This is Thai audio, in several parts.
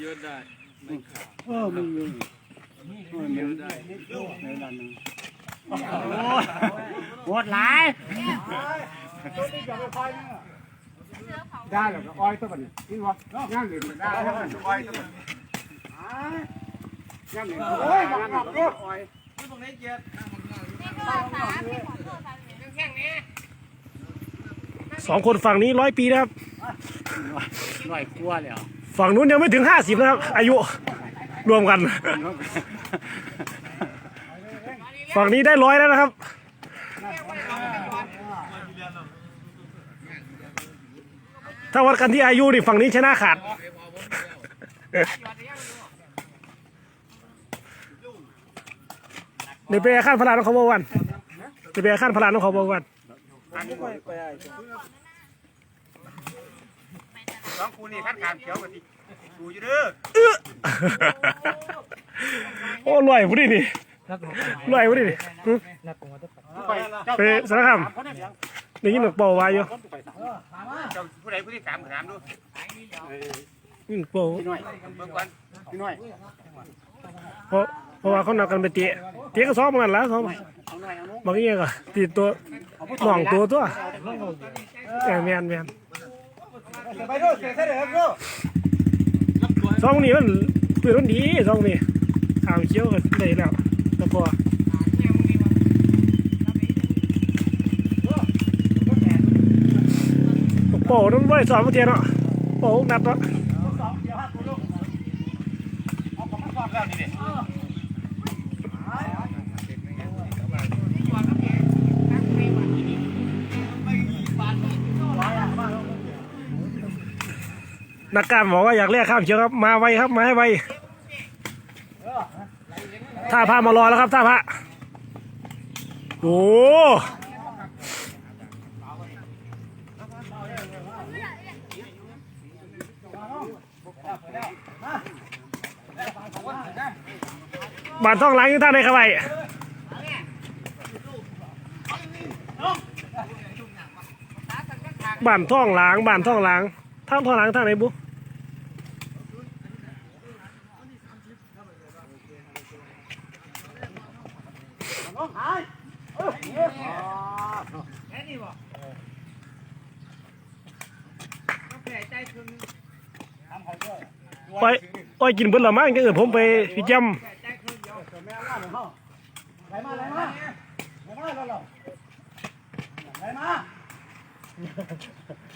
เยอะได้ไม่ขาดเออมันอยู่เยออมันในด้านหนึงโอ้ยโหดหลายได้แล้วก็อ้อยตัวนี้กินวะย่างเด็ดได้แล้วก็อ้อยตัวนี้ย่างเด็ดโอ้ยบักบักเด้ออ้อยสองคนฝั่งนี้ร้อยปีนะครับหน่อยกลัวแล้ว ฝั่งนู้นยังไม่ถึงห้าสิบนะครับ อายุรวมกัน ฝั่งนี้ได้ร้อยแล้วนะครับ ถ้าวัดกันที่อายุนี่ฝั่งนี้ชนะขาด เดี๋ยวไปขั้นพลานของเขาบวันเดี๋ยวไปขั้นพลานของเขาบวันสองคูนี่คัดขามเขียวกันดิ ดูอยู่เด้อโอ้ลอยพอดีนี่ลอยพอดีนี่หึไปเจ้าไปสารคามได้ยินหนักเป่าไว้อยู่เจ้าผู้ใดผู้ที่สามถามดูยิงเป่าพี่น้อยเบิ่งก่อนพี่น้อยเพราะเพราะว่าเขานัดกันไปเตะเตะก็ซ้อมกันแล้วซ้อมเอาหน่อย่างก็ตีตัวหม่องตัวตัวแอมแมนแมนไปดูเสียเสด็จ ดูสองนี้มันเปืนมันดีสองนี้ข่าวเชี่ยวกันเลยแล้วแล้วพอโป่นั้องไว้สอนเมื่อกี้เนาะโป่นัดเนาะ นักการบอกว่าอยากเรียกข้ามเชียวครับ มาไวครับมาให้ไวท่าพามารอแล้วครับท่าพระโอ้บานท่องล้างยังท่าในครับไอ้บ้านท่องล้างบานท่องล้าง ท่างท่องหล้างท่างไหนบุ๊ไปไปกินเบิ้ลละมั้งก็เออผมไปพี่จไหลมาไหลมาไหลมาไหลมาไหลมาไหลข้างข้างสิบสองตัวตรงหูดูได้เอา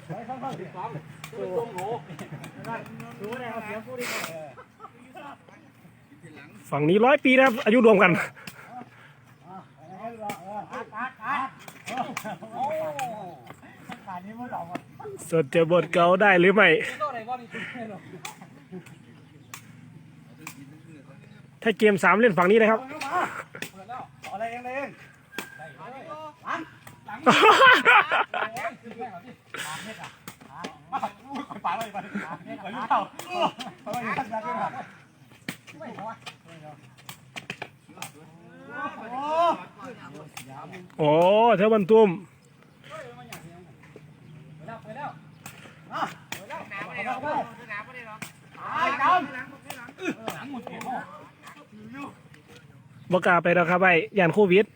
ฝั่งนี้ร้อยปีนะครับ อายุรวมกันสดจะบทเก่าได้หรือไม่ ถ้าเกมสามเล่นฝั่งนี้นะครับ โอ้โอ้เธอบันตุ้มบกาไปแล้วครับไอ้ยานโควิด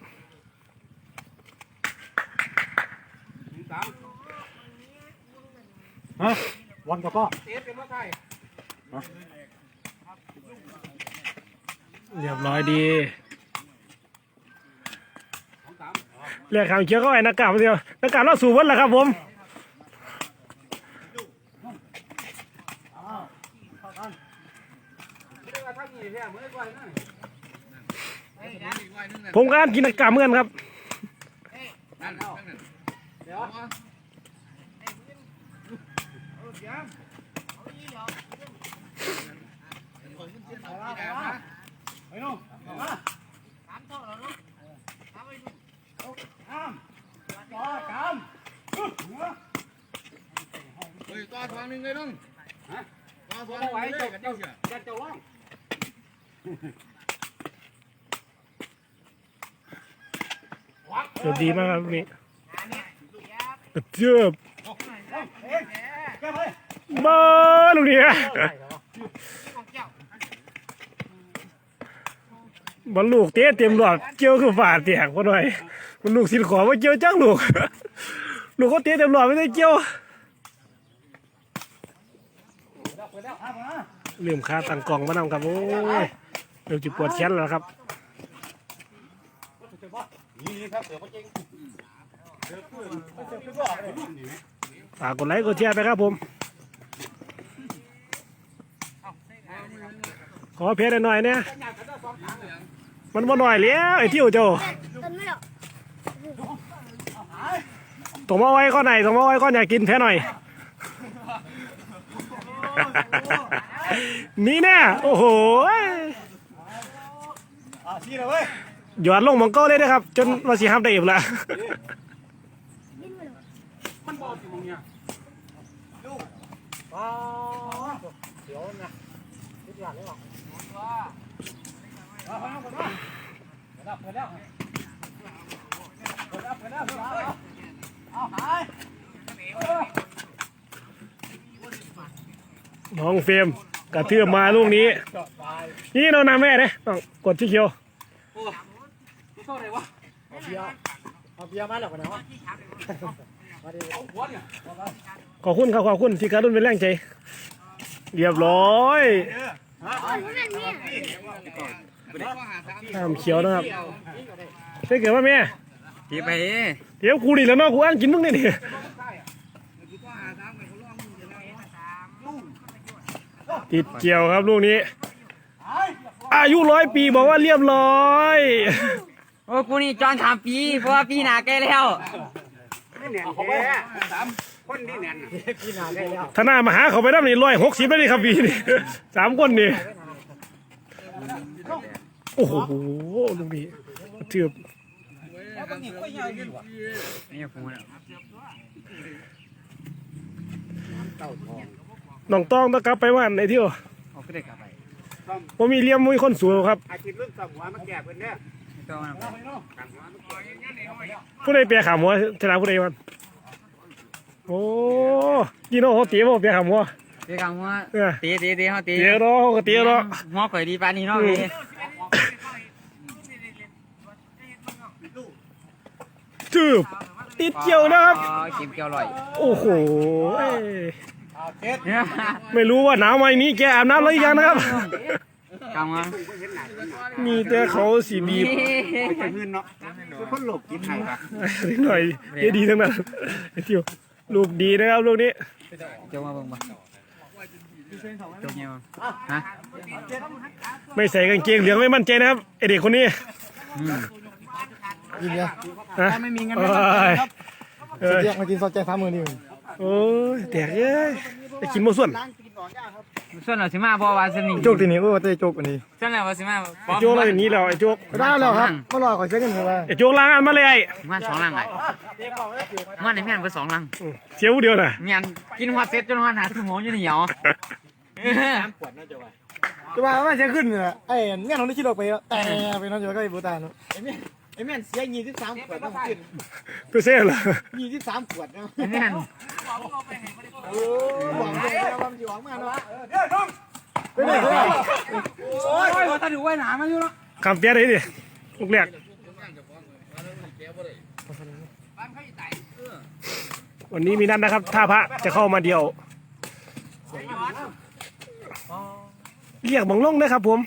ฮะวันก็ก็เรียบร้อยดีเรียกขางเคี้ยวเข้าไปหน้ากากมาเดียวหน้ากากเราสู่วันแล้วครับผมผมการกินหน้ากากเหมือนกันครับ ไปนู่นมาข้าม ต่อข้ามเฮ้ยต่อทางหนึงเลยน้องต่อทางหเอานึงไว้เลยเจ้ากันเจ้าเจ้าเจ้าเจ้าว่างสวัสดีมากครับนี่เจือบ บอร์ลูกนี้บอลลูกเตะเต็มหลอดเจียวคือฝาดเตียงพอหน่อยมันลูกสินขอว่าเจียวจังลูกลูกเขาเตะเต็มหลอดไม่ได้เจียวลืมคาตังกล่องมานำครับโอ้ยเริ่มจิปวดแขนแล้วครับฝากกดไลค์กดแชร์ไปครับผม ขอเพจหน่อยเนี่ยมันบ่หน่อยแล้วไอ้ที่วเจ้าต้นไม่หรอกตมาไว้ก้อนไหนตงมาไว้ก้อนอยากกินแพ้หน่อยนี่แน่โอ้โหหยอดลงมองเก้เลยนะครับ จนมาสีห้ามได้อีกละมันบ่สิมึงเนี่ยดูอ๋อเดี๋ยวนะทุกอย่างเลยหรอเอาเอาเอาเปิดแล้วเปิดแล้วเปิดแล้วเปิดแล้วเอ น้องเฟรมกระเทือมาลูกนี้ นี่เรานำแม่เนี่ยต้องกดที่เขียวเท่าไหร่วะเอาเบียร์เอาเบียร์มาแล้วกันนะวะเอาหัวเนี่ยขอบคุณครับขอบคุณที่การรุ่นเป็นแรงใจ เรียบร้อยเอาพวก นั้นเนี่ยน้ำเขียวนะครับใช่เกิดว่าแม่ทีไปเดี๋ยวกูดิแล้วเนาะกูอ่านกินมึงนี่นี่ติดเกี่ยวครับลูกนี้ อายุร้อยปีบอกว่าเรียบร้อยโอ้กูนี่จอนถามปี เพราะว่าปีหนาใกล้แล้วเอาไปสามคนนี่แน่นถ้าหน้ามาหาเขาไปได้นี่ร้อยหกสิบแล้วนี่ครับปีนี่สามคนนี่ โอ้โหลูกนี้เถือบนี่กูนะน้องต้องต้องกลับไปว่านไอ้เที่ยวเอาขึ้นได้กลับไปว่ามีเลี้ยมมีคนสวยครับอาชีพรุ่นสมหัวมาแก่เพิ่นเนี่ยผู้ใดเปียขามัวชนะผู้ใดวันโอ้ยีโน่เขาตี๋ยวเปียขามัว เดี๋ยวกันว่าเออตีตีตีเขาตีเตี๋ยวเนาะเขาก็เตี๋ยวเนาะหัวข่อยดีปานนี้เนาะพี่จืบติดเกี่ยวนะครับอ๋อเก็บเกี่ยวลอย โอ้โหเอ้ยเอาเจ็ดเนี่ยไม่รู้ว่าหนาวไหมนี้แกอาบน้ำแล้วอีกยังนะครับกำมามีแต่เขาสีบีบไม่ใช่เงินเนาะคือคนหลบกินไห้ปะนิดหน่อยเยดีทั้งนั้นไอ้เที่ยวลูกดีนะครับลูกนี้เจ้ามาเบิ่งบ่เจ้าเนี่ยฮะไม่ใส่กางเกงเหลืองไม่มั่นใจนะครับไอเด็กคนนี้กินเนี่ยฮะไม่มีเงินโอ้ไม่ยครับเรียกมากินซอสแจ๊สามมือนี่โอ้ยแตกเอ้ยไปกินโมส่วนล้างกินหนอนยาครับ ส่วนเราสิมาบ่ว่าสนิทโจกทีนี้โอ้เตะโจกอันนี้ส่วนเราว่าสิมาไอ้โจ๊กมาอย่างนี้แล้วไอ้โจ๊กได้แล้วครับมารอขอเช็คกันเถอะว่าไอ้โจ๊กล้างอันมาเลยไอ้มันสองลังไงมันในแม่นเพิ่นสองลังอืมเสียวผู้เดียวน่ะแม่นกินหัวเสร็จจนหัวหาสมองอยู่นี่เหรอจะว่าว่าจะขึ้นเนี่ยไอ้เงี้ยเราได้คิดออกไปแล้วแต่ไปน้องจะก็ไอ้บูตาเนาะ ไอ้แม่ไอ้แม่เสียยี่สิบสามขวดต้องขึ้นตัวเซ่เหรอยี่สิบสามขวดเนาะแม่นโอ้หวังเลยว่ามันอยู่หวังมากเนาะไปไหนไปไหนโอ้ยว่าถ้าดูไว้หนามันอยู่เนาะคำเปียได้ดิลูกแรกวันนี้มีนัดนะครับ ท่าพระจะเข้ามาเดียว เรียกบังลงนะครับผม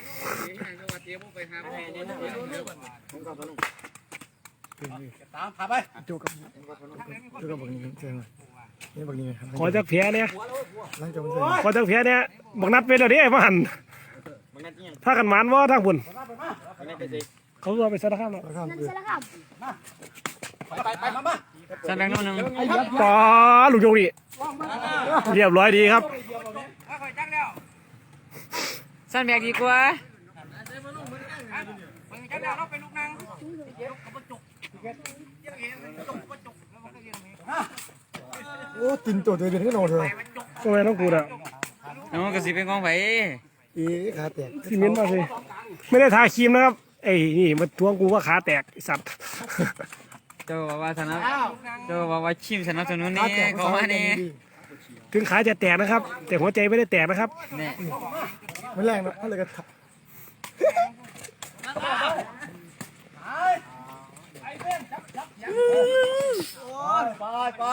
ตามพาไปโจกับโจกับบักนี้เจ๋งนี่บักนี้ครับขอจากแผลเนี่ยหลังจากมันเจ๋งขอจากแผลเนี่ยบักนัดเป็นแล้วเด้ไอ้พ่อหันถ้ากันหมานว่าทางบุญเขาตัวไปสารคามแล้วแล้วก็นั่นใช่แล้วครับไปไปมามาสันแบงค์นู่นนึงปอลูกโยกนี่เรียบร้อยดีครับสันแบกดีกว่า โอ้ตินตัวตัวเดียวก็โดนเธอทำไมต้องกูอะน้องก็สิเป็นของไผอีขาแตกซีเมนต์มาสิไม่ได้ทาครีมนะครับไอ้นี่มาทวงกูว่าขาแตกไอ้สัตว์เจ้าบอกว่าสนับเจ้าบอกว่าชิมสนับสนุนนี่เขามานี่ถึงขาจะแตกนะครับ แต่หัวใจไม่ได้แตกนะครับ เนี่ยไม่แรงนะอะไรกัน ไปไป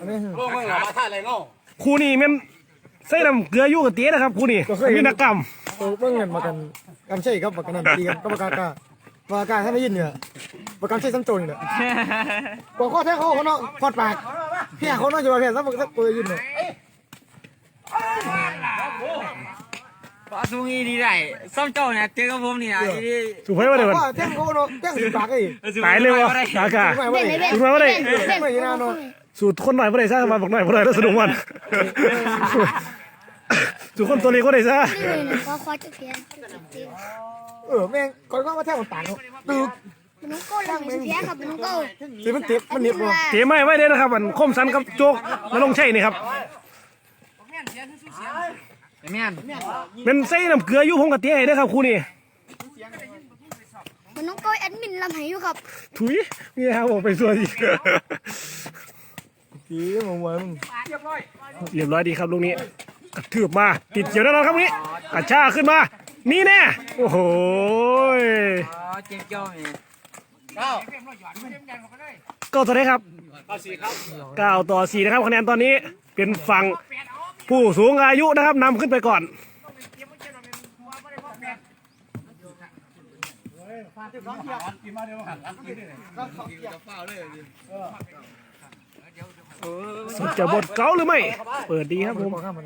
อันนี้พวกมึงหรอมาท่าอะไรเนาะครูนี่แมันใส่น้ำเกลืออยู่กับเตี้ยนะครับครูนี่มีนักกรรมตัวเบิ่งเงินมากันกำใช่ครับมากันนั่นดีกันก็ประกาศกาประกาศให้ได้ยินเนี่ยประกาศใช่ซ้ำโจรเนี่ยบอกข้อแท้เขาเขาเนาะพอดปากเพี่เขาเนาะอยู่ว่าเพี้ยงซ้ำซ้ำตัวยินเนี่ย ปา สูงอีดีได้ซ่อมเจ้าเนี่ยเจอกับผมนี่นะอีดีสุภาพว่าเดี๋ยวว่าแท่งเขาเนาะแท่งสิปากไอ้ตายเลยวะสากาไม่ไม่เด่นไม่เลยเด่นดูมาว่าได้เด่นไม่ยินเนาะสูตรคนหน่อยบ่ได้ซะมาบอกหน่อยบ่ได้แล้วสนุกมันสูตรคนตัวเล็กก็ได้ซะเลยนะก็คอจะเพียนเออแม่งก่อนก็มาแท่งมันปากตึกมันโก้เลยไม่ใช่เพียครับมันโก้สิมันเจ็บมันเหน็บเนาะเตรียมไม้ไว้นะครับอันคมสันกับโจกแล้วลงใช่นี่ครับไอ้ แม่นเป็นใส่น้ำเกลืออยู่ผมกับเตี้ยให้เด้อครับครูนี่มันน้องโก้แอดมินลำไหอยู่ครับถุยมีครับผมไปส่วนอีกสีมันเหมือนเรียบร้อยดีครับลูกนี้กระทืบมา ติดเกี่ยวแน่นอนครับลูกนี้กระชากขึ้นมา นี่แน่โอ้โหยอ๋อเจ็บเจ้านี่เก้าต่อได้ครับเอาสี่ครับเก้าต่อสี่นะครับคะแนนตอนนี้เป็นฝั่ง ผู้สูงอายุนะครับนำขึ้นไปก่อนกินมาเดี๋ยวหันหลังกินนี่สุดจะบทเก้าหรือไม่ เปิดดีครับผมข้ามมัน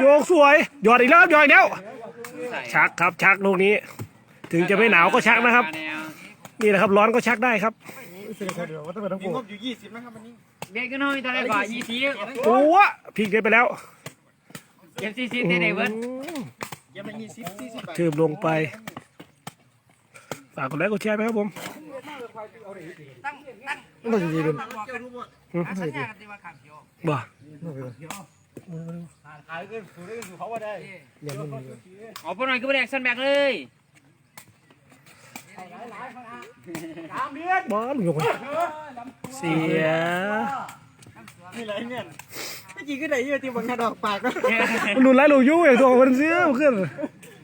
โยกสวย หยอดอีกแล้วครับหยอดอีกแล้วชักครับชักลูกนี้ ถึงจะไม่หนาวก็ชักนะครับ นี่แหละครับร้อนก็ชักได้ครับเสียใจเดียวว่าต้องเป็นทั้งปวดเด็กก็น้อยตอนแรกว่ายี่สิบโอ้วพลิกได้ไปแล้ว เจ็บสี่สิบได้ไหนเบิร์ดทืบลงไป ฝากกดไลค์กดแชร์ไหมครับผมมันจะดีเป็นบ่ขายขึ้นสูได้สูเขาว่าได้เรียนมันมีอ๋อพวกน้อยก็ไม่ได้สันแบกเลยบอลยกไปเสีย นี่ไรเนี่ยไม่จริงก็ได้ยี่ตีบังกระดอกปากก็มันหนุนไล่ลูกยุ่งอย่างตัวมันเสียขึ้น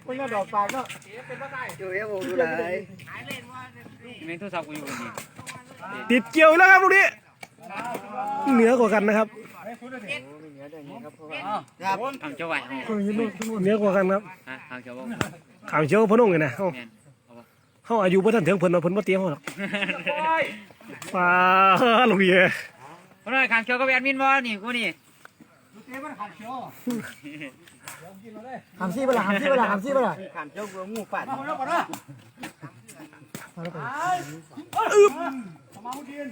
บังกระดอกปากก็แม่งโทรศัพท์กูอยู่นี่ติดเกี่ยวแล้วครับลูกนี้เหนือกว่ากันนะครับทางเจ้าไหวคนยืนนู่นนู่นเหนือกว่ากันครับฮะทางเจ้าบ่ข่าวเชียวพนุ่งเลยนะเฮาแม่นเฮาอายุบ่ทันถึงเพิ่นว่าเพิ่นบ่เตรียมเฮาหรอกป้าลูกนี้พ วกน้อยขามเชียวก็เป็นแอดมินบ่นี่กูนี่หามซี่เปล่าหามซี่เปล่าหามซี่เปล่าขานเจ้าเบืองูฝัน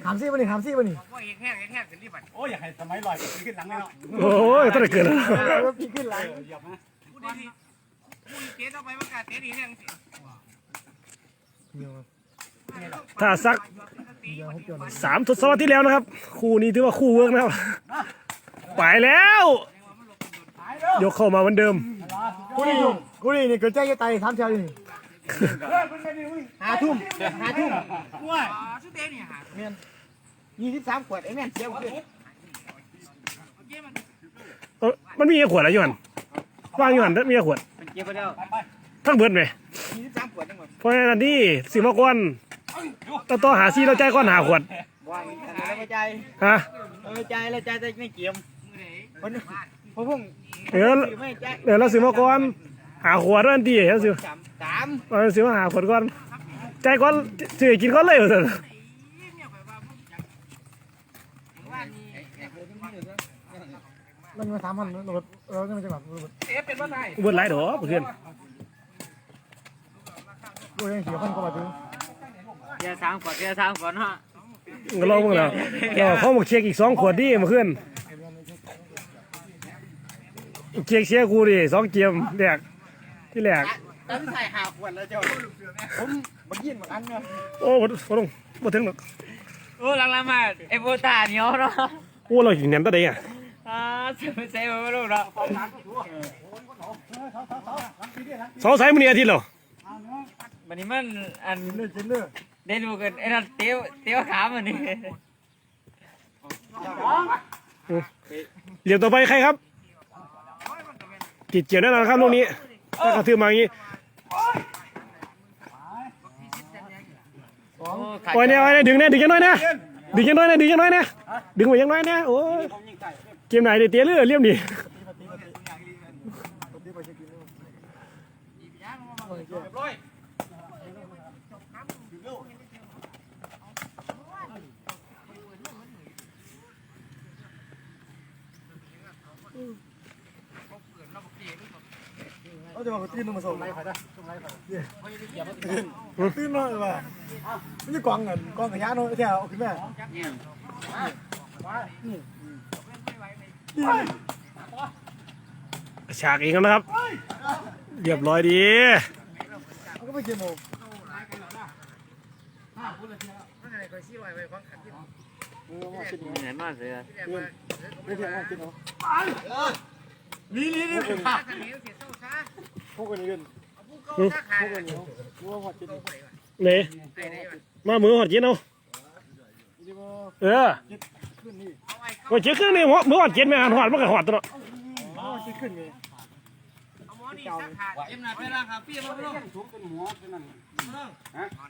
หามซี่ป่ะนี่หามซี่ป่ะนี่โอ้ยอยากให้สมัยลอยขึ้นหลังเลยเนาะโอ้ยต้องได้เกิดแล้วรถพี่ขึ้นหลังเหยียบนะถ้าสัก สามทศวรรษที่แล้วนะครับ คู่นี้ถือว่าคู่เวิร์กนะครับไปแล้ว ยกเข้ามาเหมือนเดิมกูนี่อยู่กูนี่นี่เกิดใจจะตายสามเช้าอยู่นี่หาทุ่มหาทุ่มว้ายยี่สิบสามขวดไอ้แม่นเสียขึ้นเอ้ามันมีแค่ขวดอะไรอยู่หันว่างอยู่หันมีแค่ขวดมันเจ็บไปแล้วทั้งเบิดไหมยี่สิบสามขวดทั้งหมดเพราะฉะนั้นนี่สิมากร ต่อต่อหาซีเราใจายก้อนหาขวดว่าอะไรไม่ใจฮะไม่ใจแล้วใจแต่ไม่เกี่ยมคนพวกพวกเดี๋ยวไม่ใจเดี๋ยวเราสิมากรหาขวดด้วยดีเดี๋ยวสิสามสามเราสิมาหาขวดก่อนใจายก้อนซื้อกินก้อนเลยเหรอมันมาสามพันรถเราจะไม่จะแบบรถเบิดหลายดอกเพื่อนรถยังเสียพันกว่าบาทอยู่เดี๋ ยวสามขวดเดี๋ยวสามขวดเนาะก็ลองมึงแล้วเดี๋ยวเขามาเช็คอีกสองขวดดิมาขึ้นเช็คเชียร์กูดิสองเกมแรกที่แรกตอนที่ใส่หาขวดแล้วเจ้าผมบักยินบักอันเนี่ยโอ้บ่บ่ต้องบ่ถึงหรอกโอ้หลังๆมาไอ้โบตาเหนียวเนาะโอ้เรากินแหนมตะเดงอะอ่าเสียเสียไม่รู้เนาะสองสายมื้อนี้อาทิตย์แล้ววันนี้มันอันเลือดเลือด ได้ดูกันไอ้นั่นเตี้ยวเตี้ยวขามันนี่เหลี่ยมต่อไปใครครับ ติดเกี่ยวแน่นอนครับลูกนี้ถ้ากระทืบมาอย่างนี้โอ้ปล่อยเนี่ยปล่อยเนี่ยดึงเนี่ยดึงยังน้อยเนี่ยดึงยังน้อยเนี่ยดึงยังน้อยเนี่ยดึงไปยังน้อยเนี่ยโอ้ยเกมไหนเดี๋ยวเตี้ยเรือเลี่ยมดิเขา จะมาตื่นมาส่งไรใครได้ส่งไรใครตื่นตื่นมาเลยว่าไม่ใช่กองเงินกองขยะเนาะแค่เอาขึ้นแม่ฉากอีกแล้วนะครับ เรียบร้อยดีเขาก็ไม่เกี่ยวโมเหนื่อยมากเลยไม่เกี่ยวโมกินเนาะนี่นี่นี่ พวกคนนี้กันพวกคนนี้พวกหัวกินเนี่ยมามือหอดกินเอาดีว่าเออขึ้นนี่ว่าเจ๊ขึ้นนี่หัวมือหอดกินไหมหันหอดมันก็หอดตัวเนาะอ๋อที่ขึ้นนี่เอ็มนาเปร่างครับพี่มาลูกสูงเป็นหมอเป็นนั่น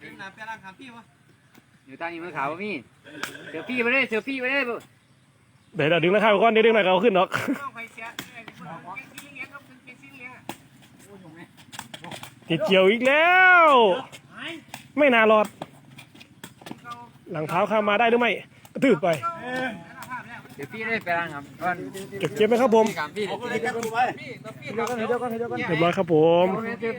เอ็มนาเปร่างครับพี่วะอยู่ใต้นี้มันขาวพี่เสือพี่ไปเลยเสือพี่ไปเลยเดี๋ยวเดี๋ยวดึงราคาไปก่อนเดี๋ยวดึงราคาเอาขึ้นเนาะ ติดเกี่ยวอีกแล้ว ไม่น่ารอด หลังเท้าข้ามมาได้หรือไม่กระตืบไปเสือพี่ได้เปร่างครับก่อนเก็บเก็บไหมครับผมพี่ครับพี่เดียวกันเดียวกันเดียวกันเรียบร้อยครับผมเสือ